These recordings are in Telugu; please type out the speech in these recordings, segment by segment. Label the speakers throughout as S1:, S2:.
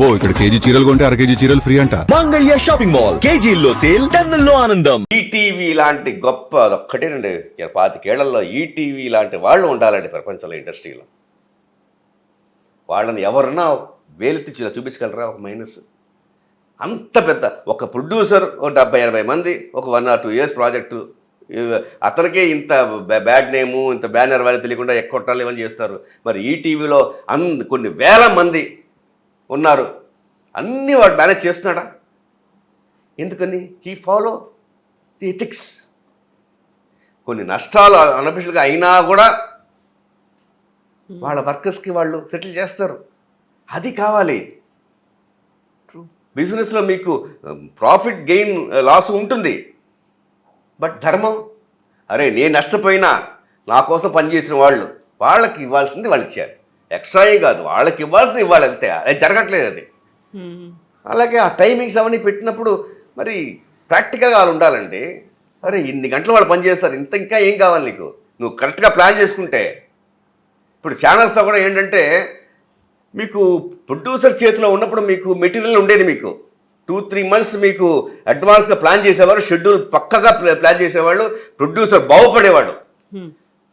S1: అబ్బో ఇక్కడ కేజీ చీరలు కొంటే అర కేజీ చీరలు ఫ్రీ అంట.
S2: Mangalya shopping mall. కేజీల్లో సేల్ టన్నుల్లో ఆనందం.
S3: ఈటీవీ లాంటి గొప్ప అదొక్కటేనండి ఇక పాతికేళ్ళలో ఈటీవీ లాంటి వాళ్ళు ఉండాలండి ప్రపంచంలో ఇండస్ట్రీలో. వాళ్ళని ఎవరన్నా వేలెత్తి చూ- చూపించగలరా? ఒక మైనస్ అంత పెద్ద. ఒక ప్రొడ్యూసర్ ఒక డెబ్బై ఎనభై మంది ఒక one or two years project అతనికే ఇంత బ్యా- బ్యాడ్ నేము ఇంత బ్యానర్ వాళ్ళు తెలియకుండా ఎక్కొట్టాలి ఇవన్నీ చేస్తారు? మరి ఈ టీవీలో అన్ కొన్ని వేల మంది ఉన్నారు. అన్నీ వాడు మేనేజ్ చేస్తున్నాడా? ఎందుకని? హీ ఫాలో ది ఎథిక్స్ కొన్ని నష్టాలు అనఫిషియల్గా అయినా కూడా వాళ్ళ వర్కర్స్కి వాళ్ళు సెటిల్ చేస్తారు. అది కావాలి. బిజినెస్లో మీకు ప్రాఫిట్ గెయిన్ లాస్ ఉంటుంది. బట్ ధర్మం అరే నేను నష్టపోయినా నా కోసం పనిచేసిన వాళ్ళు వాళ్ళకి ఇవ్వాల్సింది వాళ్ళు ఇచ్చారు. ఎక్స్ట్రా ఏం కాదు. వాళ్ళకి ఇవ్వాల్సింది ఇవ్వాలి అంతే. అది జరగట్లేదు అది. అలాగే ఆ టైమింగ్స్ అవన్నీ పెట్టినప్పుడు మరి ప్రాక్టికల్గా వాళ్ళు ఉండాలండి. అరే ఇన్ని గంటలు వాళ్ళు పని చేస్తారు. ఇంత ఇంకా ఏం కావాలి నీకు? నువ్వు కరెక్ట్గా ప్లాన్ చేసుకుంటే. ఇప్పుడు ఛానల్స్తో కూడా ఏంటంటే మీకు ప్రొడ్యూసర్ చేతిలో ఉన్నప్పుడు మీకు మెటీరియల్ ఉండేది మీకు. టూ త్రీ మంత్స్ మీకు అడ్వాన్స్గా ప్లాన్ చేసేవారు షెడ్యూల్ పక్కగా ప్లా- ప్లాన్ చేసేవాళ్ళు ప్రొడ్యూసర్ బాగుపడేవాడు.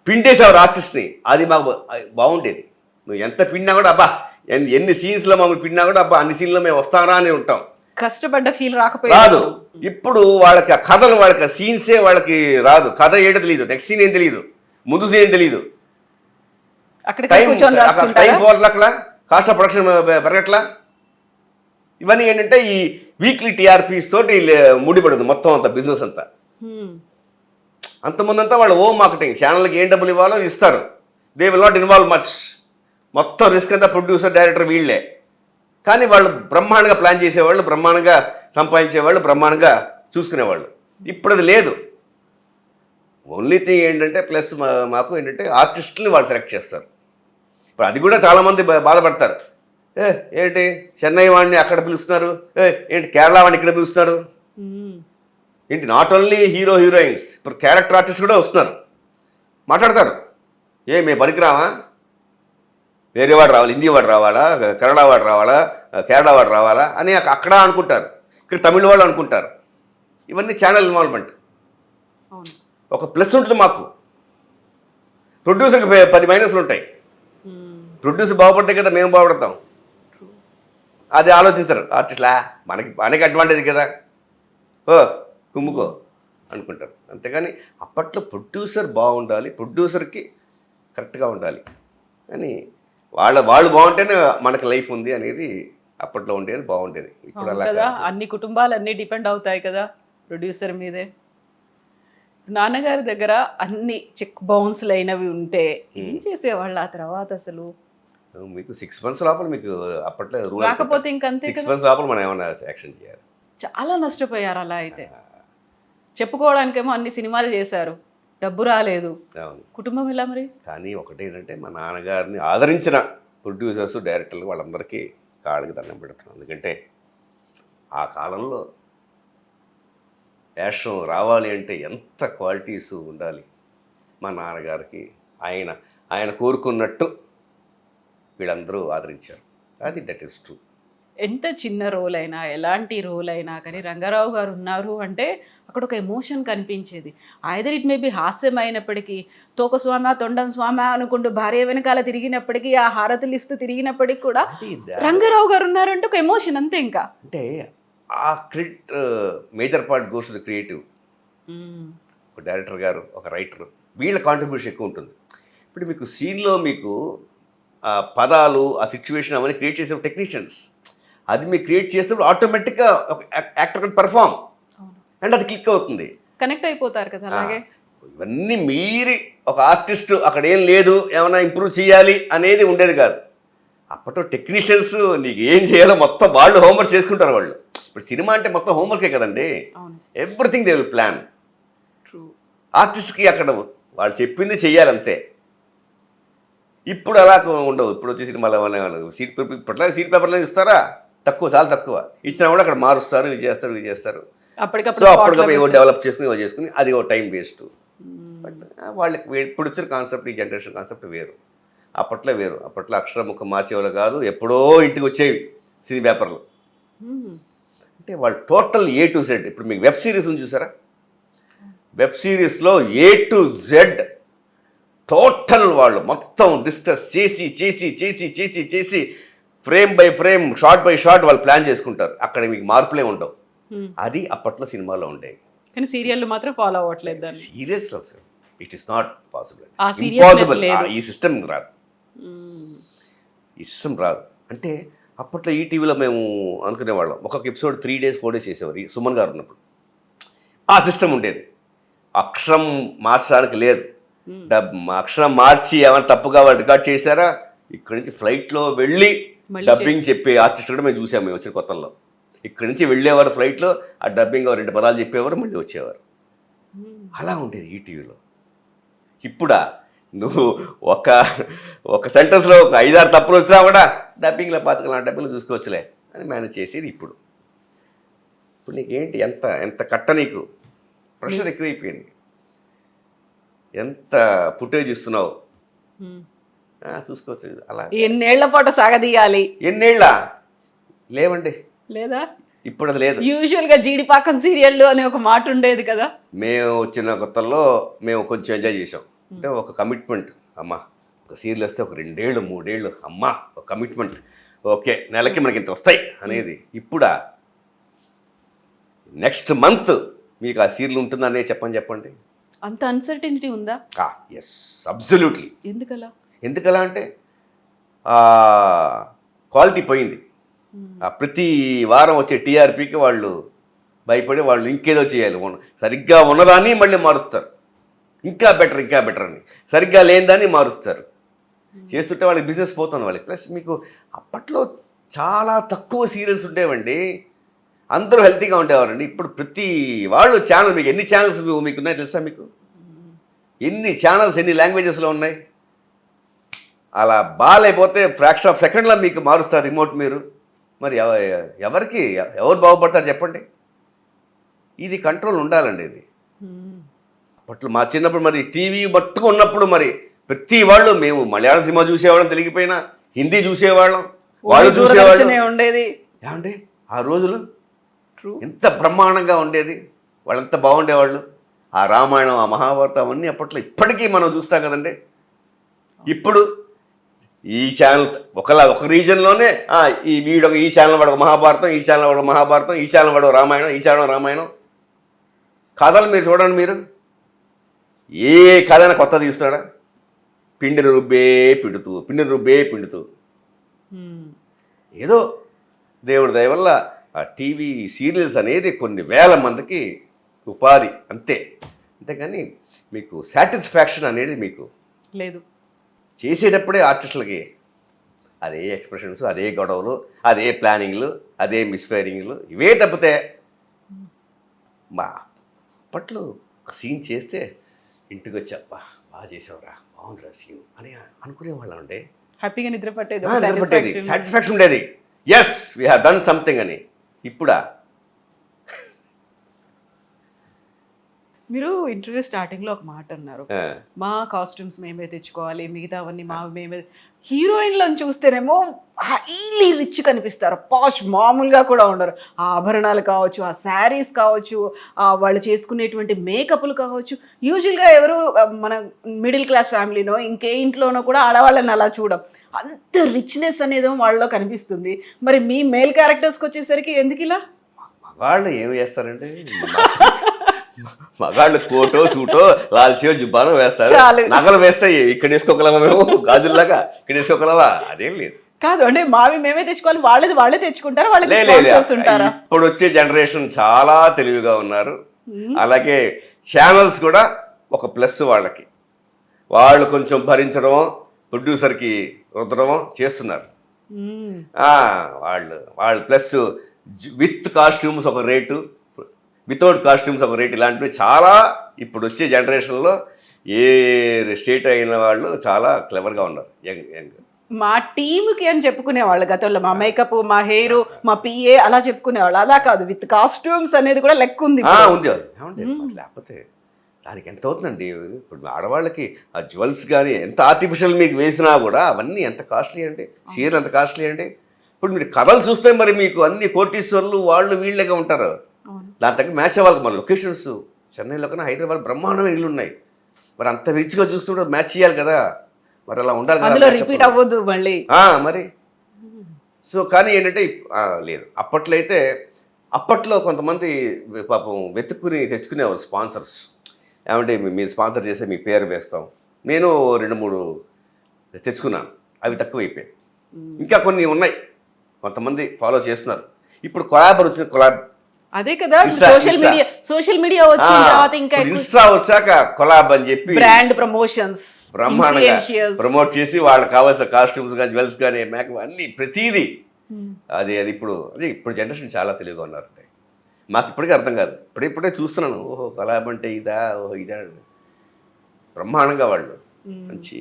S3: పిండేసేవారు ఆర్టిస్ట్ని. అది మాకు బాగుండేది. నువ్వు ఎంత పిండినా కూడా అబ్బా ఎన్ని ఎన్ని సీన్స్లో మమ్మల్ని పిండినా కూడా అబ్బా అన్ని సీన్లో మేము వస్తారా అని ఉంటాం.
S4: కష్టపడ్డ ఫీల్
S3: రాదు.
S4: రాకపోయింది
S3: ఇప్పుడు వాళ్ళకి ఆ కథలు వాళ్ళకి ఆ సీన్సే వాళ్ళకి రాదు. కథ ఏంటో తెలియదు నెక్స్ట్ సీన్ ఏం తెలియదు ముందు సీన్ ఏం తెలియదు time time cost of production పెరగట్లా? ఇవన్నీ ఏంటంటే ఈ వీక్లీ టీఆర్పీస్ తోటి ముడిపడదు మొత్తం అంతా బిజినెస్ అంతా. అంతమందంతా వాళ్ళు ఓ మార్కెటింగ్ ఛానల్కి ఏం డబ్బులు ఇవ్వాలో ఇస్తారు. They will not involve much మొత్తం రిస్క్ అంతా ప్రొడ్యూసర్ డైరెక్టర్ వీళ్ళే. కానీ వాళ్ళు బ్రహ్మాండంగా ప్లాన్ చేసేవాళ్ళు బ్రహ్మాండంగా సంపాదించేవాళ్ళు బ్రహ్మాండంగా చూసుకునేవాళ్ళు. ఇప్పుడు అది లేదు. ఓన్లీ థింగ్ ఏంటంటే ప్లస్ మాకు ఏంటంటే ఆర్టిస్టుల్ని వాళ్ళు సెలెక్ట్ చేస్తారు. ఇప్పుడు అది కూడా చాలామంది బాధపడతారు. ఏ ఏంటి? చెన్నై వాడిని అక్కడ పిలుస్తున్నారు. ఏ ఏంటి? కేరళ వాడిని ఇక్కడ పిలుస్తున్నారు. ఏంటి? నాట్ ఓన్లీ హీరో హీరోయిన్స్ ఇప్పుడు క్యారెక్టర్ ఆర్టిస్ట్ కూడా వస్తున్నారు. మాట్లాడతారు. ఏ మేము పనికిరామా వేరే వాడు రావాలి? హిందీ వాడు రావాలా? కన్నడ వాడు రావాలా? కేరళ వాడు రావాలా? అని అక్క- అక్కడ అనుకుంటారు. ఇక్కడ తమిళ వాళ్ళు అనుకుంటారు. ఇవన్నీ ఛానల్ ఇన్వాల్వ్మెంట్ ఒక ప్లస్ ఉంటుంది మాకు. ప్రొడ్యూసర్కి పది మైనస్లు ఉంటాయి. ప్రొడ్యూసర్ బాగుపడితే కదా మేము బాగుపడతాం. అది ఆలోచిస్తారు ఆర్టిస్ట్లా మనకి మనకి అడ్వాంటేజ్ కదా. ఓ కుమ్ముకో అనుకుంటారు. అంతేగాని అప్పట్లో ప్రొడ్యూసర్ బాగుండాలి ప్రొడ్యూసర్కి కరెక్ట్గా ఉండాలి అని వాళ్ళ వాళ్ళు బాగుంటేనే మనకి లైఫ్ ఉంది అనేది అప్పట్లో ఉండేది బాగుండేది. ఇప్పుడు అలా
S4: కదా. అన్ని కుటుంబాలు అన్ని డిపెండ్ అవుతాయి కదా ప్రొడ్యూసర్ మీదే. నాన్నగారి దగ్గర అన్ని చెక్ బౌన్స్లు అయినవి ఉంటే ఏం చేసేవాళ్ళు ఆ తర్వాత అసలు?
S3: మీకు సిక్స్ మంత్స్ లోపల మీకు అప్పట్లో రూల్
S4: రాకపోతే ఇంకంతే
S3: సిక్స్ మంత్స్ లోపల మనం ఏమైనా యాక్షన్ చేయాలి.
S4: చాలా నష్టపోయారు అలా అయితే. చెప్పుకోవడానికేమో అన్ని సినిమాలు చేశారు. డబ్బు రాలేదు. కుటుంబం ఎలా మరి?
S3: కానీ ఒకటేంటంటే మా నాన్నగారిని ఆదరించిన ప్రొడ్యూసర్స్ డైరెక్టర్లు వాళ్ళందరికీ కాళ్ళకి దండం పెడుతున్నాను ఎందుకంటే ఆ కాలంలో వేషం రావాలి అంటే ఎంత క్వాలిటీస్ ఉండాలి మా నాన్నగారికి. ఆయన ఆయన కోరుకున్నట్టు వీళ్ళందరూ ఆదరించారు. అది దట్ ఈస్ ట్రూ
S4: ఎంత చిన్న రోల్ అయినా ఎలాంటి రోల్ అయినా కానీ రంగారావు గారు ఉన్నారు అంటే అక్కడ ఒక ఎమోషన్ కనిపించేది. ఐదర్ ఇట్ మే బి హాస్యం అయినప్పటికీ తోక స్వామ తొండం స్వామ అనుకుంటూ భార్య వెనకాల తిరిగినప్పటికీ ఆ హారతులు ఇస్తూ తిరిగినప్పటికీ కూడా రంగారావు గారు ఉన్నారంటే ఒక ఎమోషన్ అంతే ఇంకా.
S3: అంటే ఆ credit major part goes the creative. ఒక డైరెక్టర్ గారు ఒక రైటర్. వీళ్ళ కాంట్రిబ్యూషన్ ఎక్కువ ఉంటుంది. ఇప్పుడు మీకు సీన్లో మీకు ఆ పదాలు ఆ సిచ్యువేషన్ అవన్నీ క్రియేట్ చేసే టెక్నీషియన్స్ అది మీరు క్రియేట్ చేసినప్పుడు ఆటోమేటిక్గా ఒక యాక్టర్ పర్ఫామ్. అండ్ అది క్లిక్ అవుతుంది.
S4: కనెక్ట్ అయిపోతారు కదా అలాగే?
S3: ఇవన్నీ మీరి ఒక ఆర్టిస్ట్ అక్కడ ఏం లేదు ఏమైనా ఇంప్రూవ్ చేయాలి అనేది ఉండేది కాదు. అప్పట్లో టెక్నీషియన్స్ నీకు ఏం చేయాలో మొత్తం వాళ్ళు హోంవర్క్ చేసుకుంటారు వాళ్ళు. ఇప్పుడు సినిమా అంటే మొత్తం హోంవర్కే కదండి. Everything they will plan.
S4: True.
S3: ఆర్టిస్ట్కి అక్కడ వాళ్ళు చెప్పింది చెయ్యాలి అంతే. ఇప్పుడు అలా ఉండవు. ఇప్పుడు వచ్చే సినిమాలు సీట్ పేపర్ ఇప్పట్లో సీట్ పేపర్లో ఇస్తారా? తక్కువ చాలా తక్కువ. ఇచ్చినా కూడా అక్కడ మారుస్తారు ఇది చేస్తారు ఇది చేస్తారు. సో
S4: అప్పటికప్పుడు
S3: ఏవో డెవలప్ చేసుకుని ఏవో చేసుకుని అది ఒక టైం వేస్ట్ బట్ వాళ్ళకి ఇప్పుడు వచ్చిన కాన్సెప్ట్ ఈ జనరేషన్ కాన్సెప్ట్ వేరు. అప్పట్లో వేరు. అప్పట్లో అక్షరముఖం మార్చేవాళ్ళు కాదు ఎప్పుడో ఇంటికి వచ్చేవి సినీ పేపర్లో. అంటే వాళ్ళు టోటల్ ఏ టు జెడ్ ఇప్పుడు మీకు వెబ్ సిరీస్ ఉంది చూసారా? వెబ్ సిరీస్లో ఏ టు జెడ్ టోటల్ వాళ్ళు మొత్తం డిస్కస్ చేసి చేసి చేసి చేసి చేసి frame by frame shot by shot వాళ్ళు ప్లాన్ చేసుకుంటారు. అక్కడ మీకు మార్పులే ఉండవు. అది అప్పట్లో సినిమాలో ఉండేవి.
S4: కానీ సీరియల్ మాత్రం ఫాలో అవ్వట్లేదు దాన్ని.
S3: సీరియస్లో ఇట్ ఈస్ నాట్ పాసిబుల్
S4: లేదు.
S3: ఈ సిస్టమ్ రాదు. ఈ సిస్టమ్ రాదు. అంటే అప్పట్లో ఈ టీవీలో మేము అనుకునేవాళ్ళం ఒక్కొక్క episode three days four days చేసేవారు. ఈ సుమన్ గారు ఉన్నప్పుడు. ఆ సిస్టమ్ ఉండేది. అక్షరం మార్చడానికి లేదు. డబ్ అక్షరం మార్చి ఏమైనా తప్పుగా వాళ్ళు రికార్డ్ చేశారా? ఇక్కడి నుంచి ఫ్లైట్లో వెళ్ళి డబ్బింగ్ చెప్పే ఆర్టిస్ట్ కూడా మేము చూసాము మేము వచ్చిన కొత్తల్లో. ఇక్కడి నుంచి వెళ్ళేవారు ఫ్లైట్లో ఆ డబ్బింగ్ రెండు పదాలు చెప్పేవారు మళ్ళీ వచ్చేవారు.
S4: మ్మ్.
S3: అలా ఉండేది ఈ టీవీలో. ఇప్పుడా నువ్వు ఒక ఒక సెంటెన్స్లో ఒక ఐదారు తప్పులు వచ్చినా కూడా డబ్బింగ్లో పాతకలు డబ్బింగ్లో చూసుకోవచ్చులే అని మేనేజ్ చేసేది ఇప్పుడు. ఇప్పుడు నీకేంటి ఎంత ఎంత కట్ట నీకు? ప్రెషర్ ఎక్కువైపోయింది. ఎంత ఫుటేజ్ ఇస్తున్నావు. ఆ, చూసుకోవచ్చు. అలా.
S4: ఎన్నేళ్ళ పాటు సాగదీయాలి.
S3: ఎన్నేళ్ళ? లేవండి.
S4: లేదా?
S3: ఇప్పుడు అది లేదు.
S4: యూజువల్గా జీడిపాకం సీరియల్ అనే ఒక మాట ఉండేది కదా?
S3: మేము వచ్చిన కొత్తల్లో మేము కొంచెం ఎంజాయ్ చేసాం అంటే ఒక కమిట్మెంట్ అమ్మా ఒక సీరియల్ వస్తే ఒక రెండేళ్ళు మూడేళ్ళు. అమ్మా ఒక కమిట్మెంట్ ఓకే నెలకి మనకి ఇంత వస్తాయి అనేది. ఇప్పుడా? నెక్స్ట్ మంత్ మీకు ఆ సీరియల్ ఉంటుందనే చెప్పని చెప్పండి.
S4: అంత అన్సర్టనిటీ ఉందా?
S3: ఎస్ అబ్జల్యూట్లీ
S4: ఎందుకలా?
S3: ఎందుకలా అంటే క్వాలిటీ పోయింది. ప్రతి వారం వచ్చే టీఆర్పీకి వాళ్ళు భయపడి వాళ్ళు ఇంకేదో చేయాలి. సరిగ్గా ఉన్నదాన్ని మళ్ళీ మారుస్తారు. ఇంకా బెటర్ ఇంకా బెటర్ అని. సరిగ్గా లేనిదాన్ని మారుస్తారు. చేస్తుంటే వాళ్ళకి బిజినెస్ పోతుంది వాళ్ళకి. ప్లస్ మీకు అప్పట్లో చాలా తక్కువ సీరియల్స్ ఉండేవండి. అందరూ హెల్తీగా ఉండేవారండి. ఇప్పుడు ప్రతి వాళ్ళు ఛానల్ మీకు ఎన్ని ఛానల్స్ మీకు ఉన్నాయి తెలుసా మీకు? ఎన్ని ఛానల్స్ ఎన్ని లాంగ్వేజెస్లో ఉన్నాయి? అలా బాగాలేకపోతే ఫ్రాక్షన్ ఆఫ్ సెకండ్లో మీకు మారుస్తారు రిమోట్ మీరు. మరి ఎవ- ఎవరికి ఎవరు బాగుపడతారు చెప్పండి? ఇది కంట్రోల్ ఉండాలండి ఇది. అప్పట్లో మా చిన్నప్పుడు మరి టీవీ మట్టుకు ఉన్నప్పుడు మరి ప్రతి వాళ్ళు మేము మలయాళం సినిమా చూసేవాళ్ళం తెలిగిపోయినా హిందీ చూసేవాళ్ళం వాళ్ళు చూసేవాళ్ళు.
S4: ఉండేది.
S3: ఏమండి? ఆ రోజులు ఎంత బ్రహ్మాండంగా ఉండేది. వాళ్ళంత బాగుండేవాళ్ళు. ఆ రామాయణం ఆ మహాభారతం అవన్నీ అప్పట్లో ఇప్పటికీ మనం చూస్తాం కదండి. ఇప్పుడు ఈ ఛానల్ ఒకలా ఒక రీజన్లోనే ఈ వీడు ఈ ఛానల్ వాడు ఒక మహాభారతం ఈ ఛానల్ వాడు మహాభారతం ఈ ఛానల్ వాడు రామాయణం ఈ ఛానల్ రామాయణం. కథలు మీరు చూడండి మీరు. ఏ కథైనా కొత్త తీస్తున్నాడా? పిండిని రుబ్బే పిండుతూ పిండిని రుబ్బే పిండుతూ. ఏదో దేవుడి దయ వల్ల ఆ టీవీ సీరియల్స్ అనేది కొన్ని వేల మందికి ఉపాధి అంతే. అంతేగాని మీకు సాటిస్ఫాక్షన్ అనేది మీకు
S4: లేదు.
S3: చేసేటప్పుడే ఆర్టిస్టులకి అదే ఎక్స్ప్రెషన్స్ అదే గొడవలు అదే ప్లానింగ్లు అదే మిస్ఫైరింగ్లు ఇవే తప్పితే మా అప్పట్లో సీన్ చేస్తే ఇంటికి వచ్చి అబ్బా బాగా చేసావురా బాగుందిరా సీన్ అని అనుకునేవాళ్ళం అంటే
S4: హ్యాపీగా నిద్ర పట్టేది
S3: ఆ,
S4: ఒక
S3: నిలబట్టేది
S4: satisfaction.
S3: సాటిస్ఫాక్షన్ ఉండేది. Yes we have done something అని. ఇప్పుడా?
S4: మీరు ఇంటర్వ్యూ స్టార్టింగ్లో ఒక మాట అన్నారు. మా కాస్ట్యూమ్స్ మేమే తెచ్చుకోవాలి మిగతావన్నీ మా మేమే హీరోయిన్లను చూస్తేనేమో హైలీ రిచ్ కనిపిస్తారు. పాష్ మామూలుగా కూడా ఉండరు. ఆ ఆభరణాలు కావచ్చు ఆ శారీస్ కావచ్చు ఆ వాళ్ళు చేసుకునేటువంటి మేకప్లు కావచ్చు. యూజువల్గా ఎవరు మన మిడిల్ క్లాస్ ఫ్యామిలీనో ఇంకే ఇంట్లోనో కూడా ఆడవాళ్ళని అలా చూడం. అంత రిచ్నెస్ అనేది వాళ్ళలో కనిపిస్తుంది. మరి మీ మేల్ క్యారెక్టర్స్కి వచ్చేసరికి ఎందుకు ఇలా
S3: మగాళ్ళు ఏం చేస్తారంటే మగాళ్ళు కోటో సూటో లాల్చియో జుబ్బానో వేస్తారు. నగలు వేస్తాయి ఇక్కడ వేసుకోగలమా మేము? గాజుల్లాగా ఇక్కడ వేసుకోగలవా అదేం లేదు.
S4: కాదు అంటే మావి మేమే తెచ్చుకోవాలి వాళ్ళది వాళ్ళే తెచ్చుకుంటారా? ఉంటారా?
S3: ఇప్పుడు వచ్చే జనరేషన్ చాలా తెలివిగా ఉన్నారు. అలాగే ఛానల్స్ కూడా ఒక ప్లస్ వాళ్ళకి. వాళ్ళు కొంచెం భరించడమో ప్రొడ్యూసర్కి రుద్దడమో చేస్తున్నారు. వాళ్ళు వాళ్ళు ప్లస్ విత్ కాస్ట్యూమ్స్ ఒక రేటు వితౌట్ కాస్ట్యూమ్స్ ఒక రేట్ ఇలాంటివి చాలా ఇప్పుడు వచ్చే జనరేషన్లో ఏ స్టేట్ అయిన వాళ్ళు చాలా క్లెవర్గా ఉన్నారు యంగ్ యంగ్.
S4: మా టీంకి అని చెప్పుకునేవాళ్ళు గతంలో. మా మేకప్ మా హెయిర్ మా పిఏ అలా చెప్పుకునేవాళ్ళు. అలా కాదు. విత్ కాస్ట్యూమ్స్ అనేది కూడా లెక్క ఉంది.
S3: ఉంది లేకపోతే దానికి ఎంత అవుతుందండి? ఇప్పుడు ఆడవాళ్ళకి ఆ జ్యువెల్స్ కానీ ఎంత ఆర్టిఫిషియల్ మీకు వేసినా కూడా అవన్నీ ఎంత కాస్ట్లీ అండి? చీరలు ఎంత కాస్ట్లీ అండి? ఇప్పుడు మీరు కథలు చూస్తే మరి మీకు అన్ని కోటీశ్వర్లు వాళ్ళు వీళ్ళగా ఉంటారు. దాని తగ్గ మ్యాచ్ అవ్వాలి మన లొకేషన్స్. చెన్నైలో కన్నా హైదరాబాద్ బ్రహ్మాండమైన ఇల్లు ఉన్నాయి. మరి అంత రిచ్గా చూస్తుంటే మ్యాచ్ చేయాలి కదా. మరి అలా ఉండాలి కదా.
S4: రిపీట్ అవ్వద్దు మళ్ళీ.
S3: మరి. సో కానీ ఏంటంటే లేదు. అప్పట్లో అయితే అప్పట్లో కొంతమంది పాపం వెతుక్కుని తెచ్చుకునేవారు స్పాన్సర్స్. ఏమంటే మీరు స్పాన్సర్ చేస్తే మీ పేరు వేస్తాం. నేను రెండు మూడు తెచ్చుకున్నాను. అవి తక్కువ అయిపోయాయి ఇంకా కొన్ని ఉన్నాయి. కొంతమంది ఫాలో చేస్తున్నారు. ఇప్పుడు కొలాబ్ వచ్చిన కొలాబ్
S4: అదే కదా సోషల్. మీడియా సోషల్ మీడియా వచ్చిన తర్వాత ఇంకా
S3: ఇన్స్టా వచ్చాక కొలాబ్ అని చెప్పి
S4: బ్రాండ్ ప్రమోషన్స్
S3: బ్రహ్మాండంగా ప్రమోట్ చేసి వాళ్ళకి కావాల్సిన కాస్ట్యూమ్స్ కానీ జ్యువెల్స్ కానీ మేకప్ అన్ని ప్రతిదీ. అది అది ఇప్పుడు అదే ఇప్పుడు జనరేషన్ చాలా తెలివిగా ఉన్నారండి మాకు ఇప్పటికీ అర్థం కాదు. ఇప్పుడిప్పుడే చూస్తున్నాను ఓహో కలాబ్ అంటే ఇదా ఓహో ఇదా. బ్రహ్మాండంగా వాళ్ళు. మంచి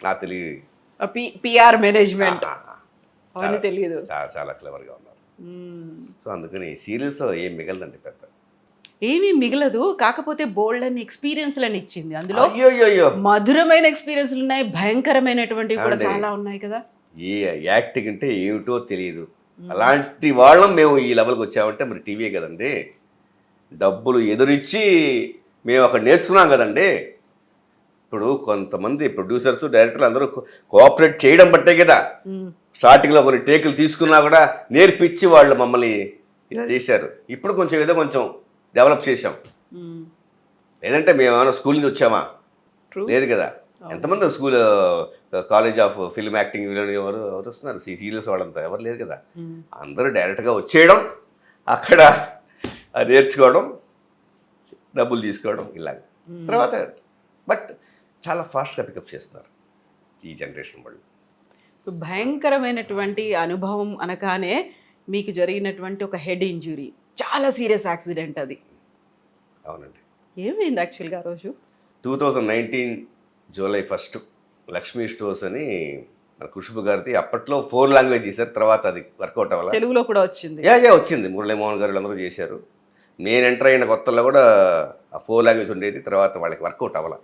S3: నా తెలివి.
S4: పిఆర్ మేనేజ్మెంట్ తెలియదు
S3: చాలా చాలా క్లవర్గా ఉన్నారు. సో అందుకని సీరియల్స్లో ఏం మిగలదండి పెద్ద.
S4: ఏమీ మిగలదు కాకపోతే బోల్డ్ అని ఎక్స్పీరియన్స్లను ఇచ్చింది. అందులో మధురమైన ఎక్స్పీరియన్స్లు ఉన్నాయి భయంకరమైనటువంటివి కూడా? చాలా ఉన్నాయి కదా?
S3: ఏ యాక్టింగ్ అంటే ఏమిటో తెలియదు. అలాంటి వాళ్ళం మేము ఈ లెవెల్కి వచ్చామంటే మరి టీవీ కదండి. డబ్బులు ఎదురిచ్చి మేము అక్కడ నేర్చుకున్నాం కదండి. ఇప్పుడు కొంతమంది ప్రొడ్యూసర్స్ డైరెక్టర్లు అందరూ కోఆపరేట్ చేయడం బట్టే కదా.
S4: మ్మ్.
S3: స్టార్టింగ్లో కొన్ని టేకులు తీసుకున్నా కూడా నేర్పించి వాళ్ళు మమ్మల్ని ఇలా చేశారు. ఇప్పుడు కొంచెం ఏదో కొంచెం డెవలప్ చేశాం. లేదంటే మేము ఏమైనా స్కూల్ నుంచి వచ్చామా. లేదు కదా. ఎంతమంది school college of film acting ఎవరు ఎవరు వస్తున్నారు? సీ సీరియల్స్ వాళ్ళంతా ఎవరు లేదు కదా. అందరూ డైరెక్ట్గా వచ్చేయడం అక్కడ నేర్చుకోవడం డబ్బులు తీసుకోవడం ఇలాగ. తర్వాత బట్ చాలా ఫాస్ట్గా పికప్ చేస్తున్నారు ఈ జనరేషన్ వాళ్ళు.
S4: భయంకరమైనటువంటి అనుభవం అనగానే మీకు జరిగినటువంటి ఒక హెడ్ ఇంజురీ. చాలా సీరియస్ యాక్సిడెంట్ అది.
S3: అవునండి.
S4: ఏమైంది యాక్చువల్గా ఆ రోజు?
S3: Two thousand nineteen July first Lakshmi stores అని మన ఖుష్బు గారిది అప్పట్లో ఫోర్ లాంగ్వేజ్ చేశారు తర్వాత అది వర్కౌట్ అవ్వాలి?
S4: తెలుగులో కూడా వచ్చింది.
S3: యా యా వచ్చింది. మురళీమోహన్ గారు అందరూ చేశారు. నేను ఎంటర్ అయిన కొత్తలో కూడా ఆ ఫోర్ లాంగ్వేజ్ ఉండేది తర్వాత వాళ్ళకి వర్కౌట్ అవ్వాల.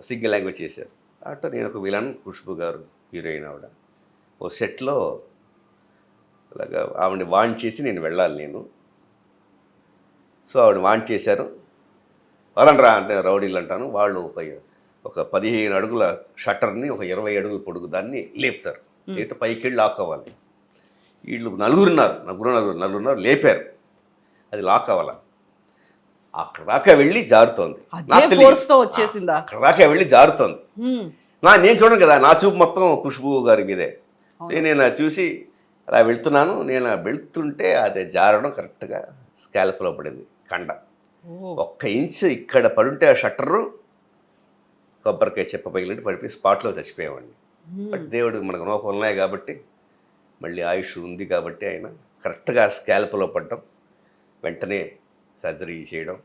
S3: సింగిల్ లాంగ్వేజ్ చేశారు. అట్లా నేను ఒక విలన్ ఖుష్బు గారు హీరోయిన్ ఆవిడ. ఓ సెట్లో అలాగా ఆవిడని వాంట్ చేసి నేను వెళ్ళాలి నేను. సో ఆవిడ వాంట్ చేశారు. వదలరా అంటే రౌడీలు అంటాను. వాళ్ళు ఒక ఒక పదిహేను అడుగుల షట్టర్ని ఒక ఇరవై అడుగుల పొడుగు దాన్ని లేపుతారు. లేకపోతే పైకి వెళ్ళి లాక్ అవ్వాలి వీళ్ళు నలుగురున్నారు నలుగురు నలుగురు నలుగురున్నారు లేపారు. అది లాక్ అవ్వాల? అక్కడ దాకా వెళ్ళి జారుతోంది? అక్కడ దాకా వెళ్ళి జారుతోంది. నా నేను చూడను కదా నా చూపు మొత్తం ఖుష్బు గారి మీదే. నేను చూసి అలా వెళ్తున్నాను నేను వెళ్తుంటే అది జారడం కరెక్ట్గా స్కాల్ప్లో పడింది కండ. ఒక్క ఇంచ్ ఇక్కడ పడుంటే ఆ షట్టరు కొబ్బరికాయ చెప్ప పగిలింటి పడిపోయి స్పాట్లో చచ్చిపోయేవాడిని. బట్ దేవుడు మనకు నోకలు ఉన్నాయి కాబట్టి మళ్ళీ ఆయుష్ ఉంది కాబట్టి ఆయన కరెక్ట్గా స్కాల్ప్లో పడడం వెంటనే సర్జరీ చేయడం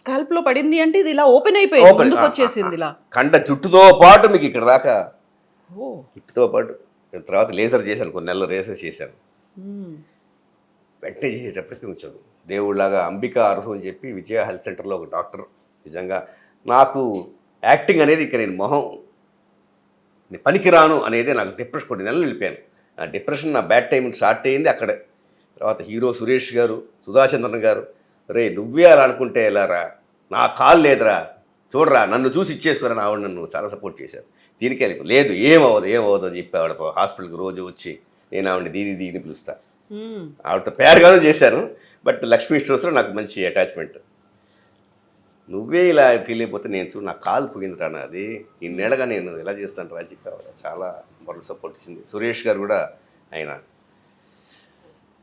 S4: స్కాల్ప్లో పడింది అంటే ఇది ఇలా ఓపెన్ అయిపోయింది. ముందుకు వచ్చేసింది ఇలా.
S3: కండ చుట్టుతో పాటు మీకు ఇక్కడ దాకా చుట్టుతో పాటు. తర్వాత లేజర్ చేశాను కొన్ని నెలలు రేసర్ చేశాను. వెంటనే చేసేటప్పటికి కొంచెం దేవుళ్ళలాగా అంబికా అరసు అని చెప్పి విజయ హెల్త్ సెంటర్లో ఒక డాక్టర్ నిజంగా నాకు యాక్టింగ్ అనేది ఇక నేను మొహం నేను పనికిరాను అనేది నాకు డిప్రెషన్ కొన్ని నెలలు వెళ్ళిపోయాను ఆ డిప్రెషన్ నా బ్యాడ్ టైం స్టార్ట్ అయింది అక్కడే. తర్వాత హీరో సురేష్ గారు సుధాచంద్రన్ గారు రే నువ్వే అలా అనుకుంటే ఎలారా? నా కాల్ లేదురా. చూడరా నన్ను చూసి ఇచ్చేసుకోరా ఆవిడ నన్ను చాలా సపోర్ట్ చేశారు. దీనికి వెళ్ళి లేదు ఏమవ్వదు ఏమవ్వదు అని చెప్పి ఆవిడ హాస్పిటల్కి రోజు వచ్చి నేను ఆవిడ దీది దీని పిలుస్తా. ఆవిడతో పేరుగానే చేశాను బట్ లక్ష్మీ స్టోర్స్లో నాకు మంచి అటాచ్మెంట్ నువ్వే ఇలా వెళ్ళిపోతే నేను చూడు నా కాలు పోయిందిరా నాది. ఇన్నేళ్ళగా నేను ఎలా చేస్తాను రా చెప్పి ఆవిడ చాలా మొరల్ సపోర్ట్ ఇచ్చింది. సురేష్ గారు కూడా ఆయన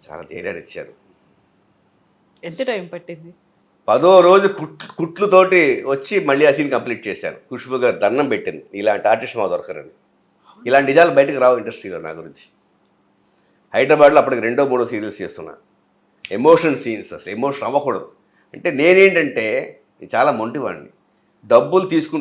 S3: చాలా ధైర్యాన్ని ఇచ్చారు.
S4: ఎంత టైం పట్టింది?
S3: పదో రోజు కుట్లు కుట్లుతోటి వచ్చి మళ్ళీ ఆ సీన్ కంప్లీట్ చేశాను. ఖుష్బు గారు దండం పెట్టింది. ఇలాంటి ఆర్టిస్ట్ మా దొరకరని ఇలాంటి నిజాలు బయటకు రావు ఇండస్ట్రీలో నా గురించి. హైదరాబాద్లో అప్పటికి రెండో మూడో సీరియల్స్ చేస్తున్నా. ఎమోషన్ సీన్స్ అసలు ఎమోషన్ అవ్వకూడదు. అంటే నేనేంటంటే నేను చాలా మొంటివాడిని డబ్బులు తీసుకుంటే